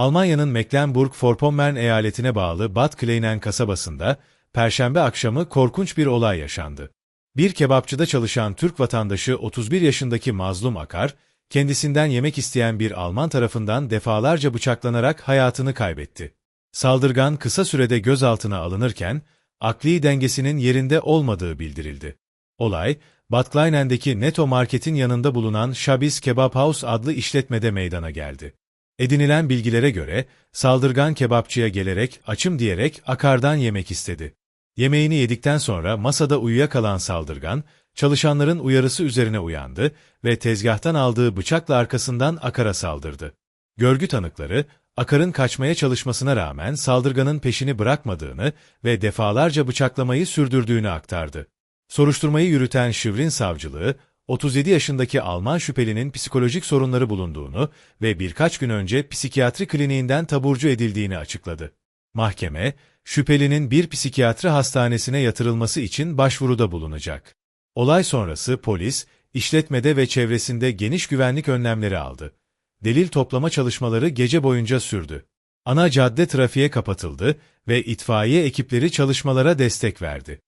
Almanya'nın Mecklenburg-Vorpommern eyaletine bağlı Bad Kleinen kasabasında, Perşembe akşamı korkunç bir olay yaşandı. Bir kebapçıda çalışan Türk vatandaşı 31 yaşındaki Mazlum Akar, kendisinden yemek isteyen bir Alman tarafından defalarca bıçaklanarak hayatını kaybetti. Saldırgan kısa sürede gözaltına alınırken, akli dengesinin yerinde olmadığı bildirildi. Olay, Bad Kleinen'deki Netto Market'in yanında bulunan Shabis Kebap House adlı işletmede meydana geldi. Edinilen bilgilere göre, saldırgan kebapçıya gelerek açım diyerek akardan yemek istedi. Yemeğini yedikten sonra masada uyuyakalan saldırgan, çalışanların uyarısı üzerine uyandı ve tezgahtan aldığı bıçakla arkasından Akar'a saldırdı. Görgü tanıkları, Akar'ın kaçmaya çalışmasına rağmen saldırganın peşini bırakmadığını ve defalarca bıçaklamayı sürdürdüğünü aktardı. Soruşturmayı yürüten Şivrin Savcılığı, 37 yaşındaki Alman şüphelinin psikolojik sorunları bulunduğunu ve birkaç gün önce psikiyatri kliniğinden taburcu edildiğini açıkladı. Mahkeme, şüphelinin bir psikiyatri hastanesine yatırılması için başvuruda bulunacak. Olay sonrası polis, işletmede ve çevresinde geniş güvenlik önlemleri aldı. Delil toplama çalışmaları gece boyunca sürdü. Ana cadde trafiğe kapatıldı ve itfaiye ekipleri çalışmalara destek verdi.